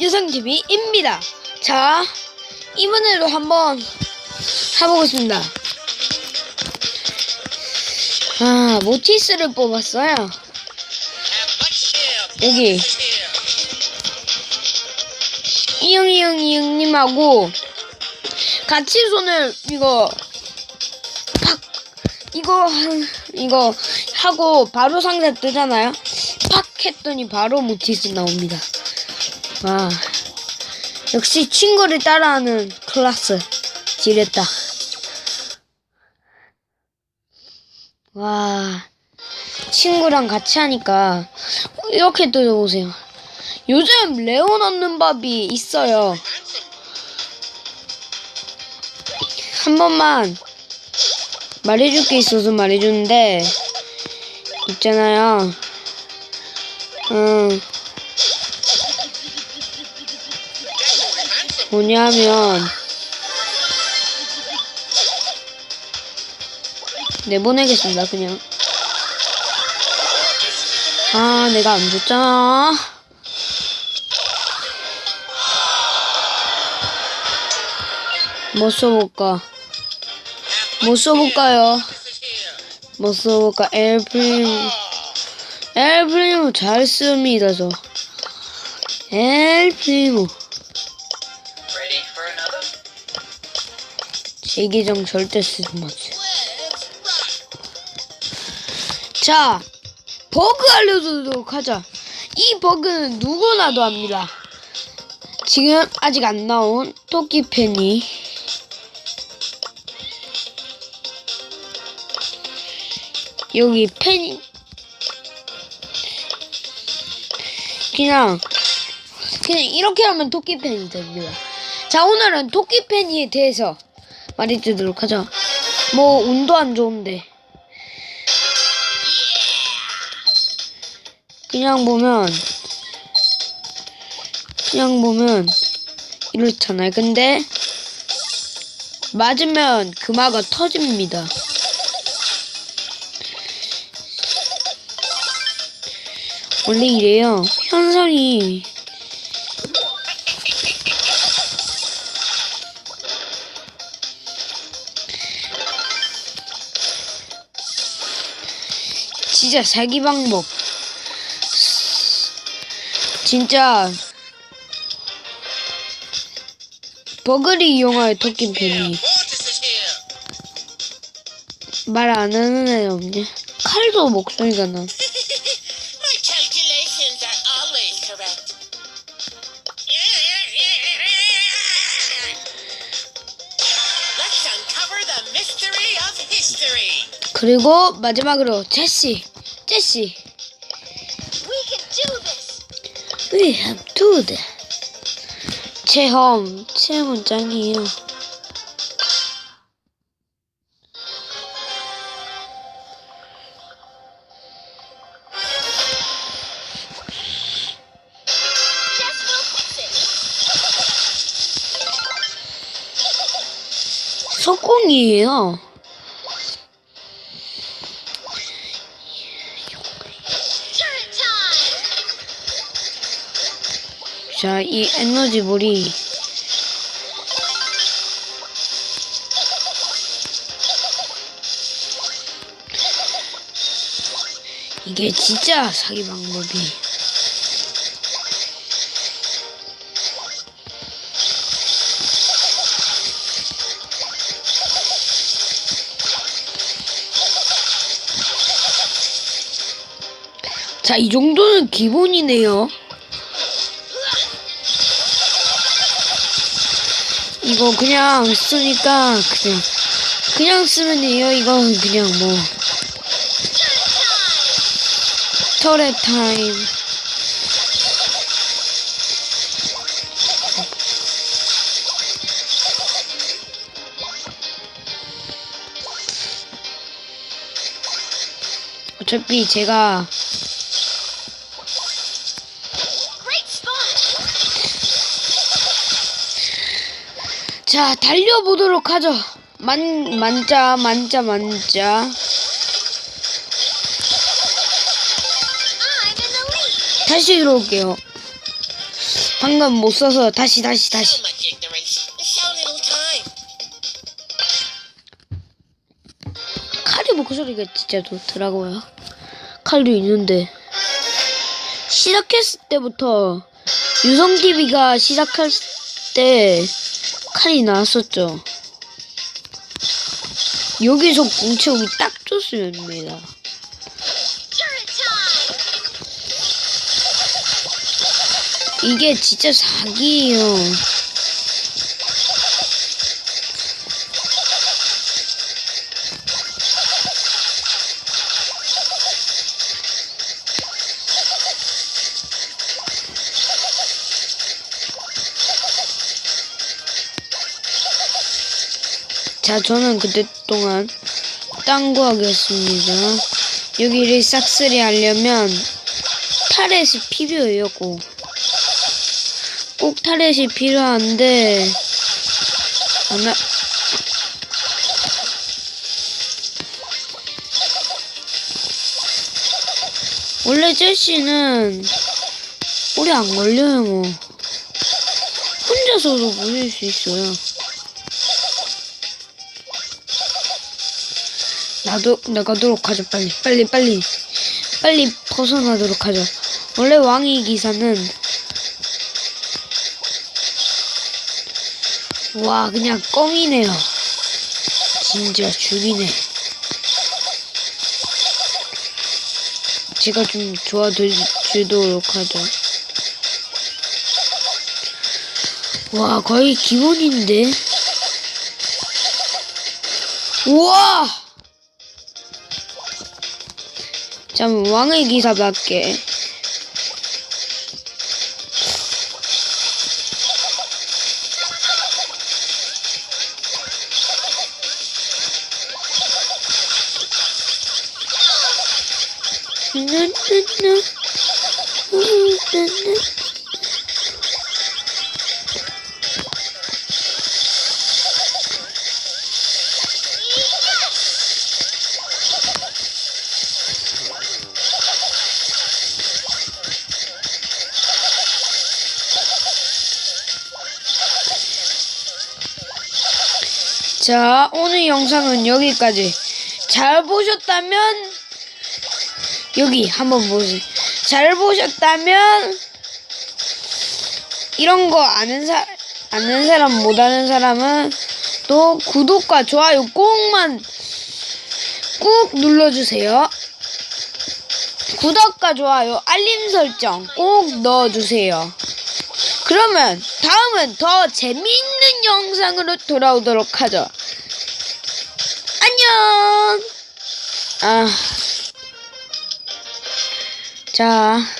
유성TV입니다. 자, 이번에도 한번 해보겠습니다. 아, 모티스를 뽑았어요. 여기. 이영이영 이영님하고 같이 손을 이거 팍 이거 한- 이거 하고 바로 상자 뜨잖아요. 팍 했더니 바로 모티스 나옵니다. 와 역시 친구를 따라하는 클라스 지렸다. 와 친구랑 같이 하니까 이렇게 뜯어보세요. 요즘 레온 얻는 법이 있어요. 한 번만 말해줄 게 있어서 말해주는데 있잖아요. 음 뭐냐면 내보내겠습니다 그냥. 아 내가 안 줬잖아. 뭐 써볼까? 뭐 써볼까요? 뭐 써볼까? 엘프림. 엘프리모 잘 씁니다, 저. 엘프리 제 계정 절대 쓰지 마세요. 자, 버그 알려주도록 하자. 이 버그는 누구나도 합니다. 지금 아직 안 나온 토끼 팬이 여기 팬이 그냥 그냥 이렇게 하면 토끼 팬이 됩니다. 자 오늘은 토끼 팬이에 대해서 말해주도록 하죠. 뭐 운도 안 좋은데 그냥 보면 그냥 보면 이렇잖아요. 근데 맞으면 금화가 터집니다. 원래 이래요. 현상이 진짜 사기 방법. 진짜 버그를 이용하여 토끼 팬이 Mortis is here. 말안 하는 애 없냐? 칼도 목소리가 나. 그리고 마지막으로 제시, 제시. We can do this. We have to do. 체험, 체험은 짱이에요. Time. 자, 이 에너지볼이 이게 진짜 사기 방법이 자, 이 정도는 기본이네요. 이거 그냥 쓰니까 그냥 그냥 쓰면 돼요. 이건 그냥 뭐 터렛 타임. 어차피 제가 자 달려보도록 하죠. 만 만자 만자 만자. 다시 들어올게요. 방금 못 써서 다시 다시 다시. 칼이 목소리가 진짜 좋더라고요. 칼도 있는데 시작했을 때부터 유성 TV가 시작할 때 칼이 나왔었죠. 여기서 공채우기 딱 좋습니다. 이게 진짜 사기예요. 자, 저는 그때 동안 딴거 하겠습니다. 여기를 싹쓸이 하려면 타렛이 필요해요, 꼭. 꼭 타렛이 필요한데 하나 원래 제시는 오래 안 걸려요 뭐 혼자서도 보낼 수 있어요 나도 나가도록 하죠 빨리 빨리 빨리. 빨리 벗어나도록 하죠 원래 왕의 기사는 와 그냥 껌이네요. 진짜 죽이네. 제가 좀 도와주도록 하죠 와 거의 기본인데? 우와 잠 왕의 기사밖에 자, 오늘 영상은 여기까지. 잘 보셨다면, 여기 한번 보세요. 잘 보셨다면, 이런 거 아는 사, 아는 사람, 못 아는 사람은 또 구독과 좋아요 꼭만, 꾹 눌러주세요. 구독과 좋아요, 알림 설정 꼭 넣어주세요. 그러면 다음은 더 재미있는 영상으로 돌아오도록 하죠. 아. 자.